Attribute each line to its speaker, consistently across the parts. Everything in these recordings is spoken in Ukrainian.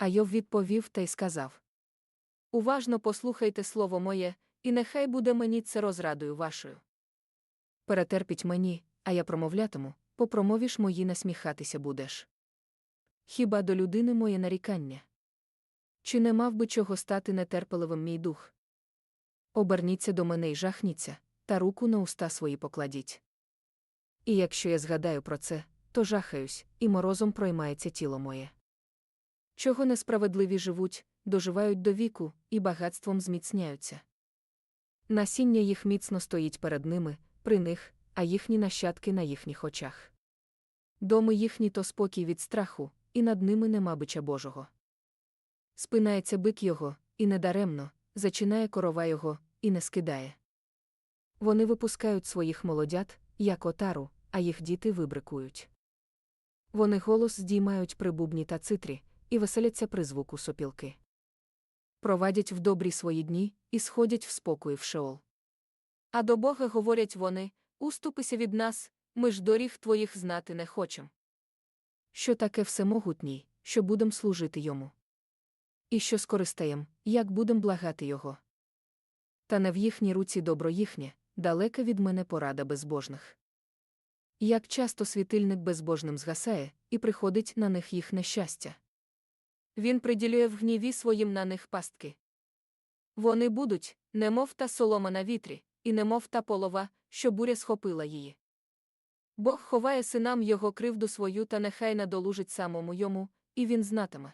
Speaker 1: А Йов відповів та й сказав: Уважно послухайте слово моє, і нехай буде мені це розрадою вашою. Перетерпіть мені, а я промовлятиму, по промові ж мої насміхатися будеш. Хіба до людини моє нарікання? Чи не мав би чого стати нетерпеливим мій дух? Оберніться до мене й жахніться, та руку на уста свої покладіть. І якщо я згадаю про це, то жахаюсь, і морозом проймається тіло моє. Чого несправедливі живуть, доживають до віку і багатством зміцняються. Насіння їх міцно стоїть перед ними, при них, а їхні нащадки на їхніх очах. Доми їхні то спокій від страху, і над ними нема бича Божого. Спинається бик його, і недаремно, зачинає корова його, і не скидає. Вони випускають своїх молодят, як отару, а їх діти вибрикують. Вони голос здіймають при бубні та цитрі, і веселяться при звуку сопілки. Провадять в добрі свої дні і сходять в спокої в шеол. А до Бога говорять вони уступися від нас, ми ж доріг твоїх знати не хочем. Що таке всемогутній, що будем служити йому? І що скористаєм, як будем благати його? Та не в їхній руці добро їхнє, далека від мене порада безбожних. Як часто світильник безбожним згасає, і приходить на них їх нещастя. Він приділює в гніві своїм на них пастки. Вони будуть, немов та солома на вітрі, і немов та полова, що буря схопила її. Бог ховає синам його кривду свою та нехай надолужить самому йому, і він знатиме.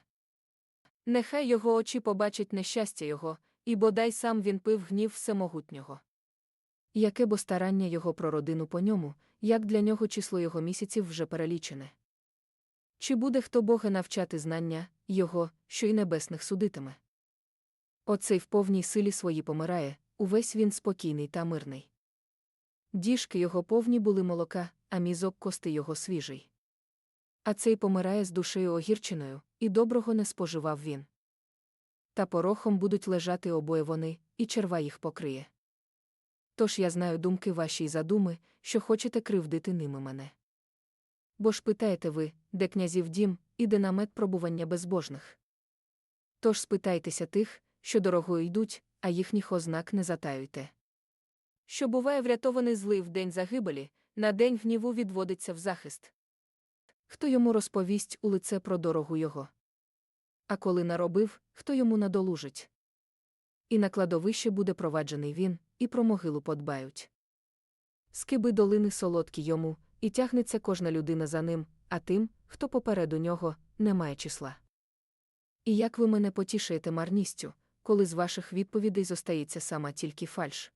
Speaker 1: Нехай його очі побачать нещастя його, і бодай сам він пив гнів всемогутнього. Яке бо старання його про родину по ньому, як для нього число його місяців вже перелічене. Чи буде хто Бога навчати знання, його, що й небесних судитиме? Оцей в повній силі свої помирає, увесь він спокійний та мирний. Діжки його повні були молока, а мізок кости його свіжий. А цей помирає з душею огірченою, і доброго не споживав він. Та порохом будуть лежати обоє вони, і черва їх покриє. Тож я знаю думки ваші й задуми, що хочете кривдити ними мене. Бо ж питаєте ви, де князів дім, і де намет пробування безбожних. Тож спитайтеся тих, що дорогою йдуть, а їхніх ознак не затаюйте. Що буває врятований злий в день загибелі, на день гніву відводиться в захист. Хто йому розповість у лице про дорогу його? А коли наробив, хто йому надолужить? І на кладовище буде проваджений він, і про могилу подбають. Скиби долини солодкі йому, і тягнеться кожна людина за ним, а тим, хто попереду нього, немає числа. І як ви мене потішаєте марністю, коли з ваших відповідей зостається сама тільки фальш?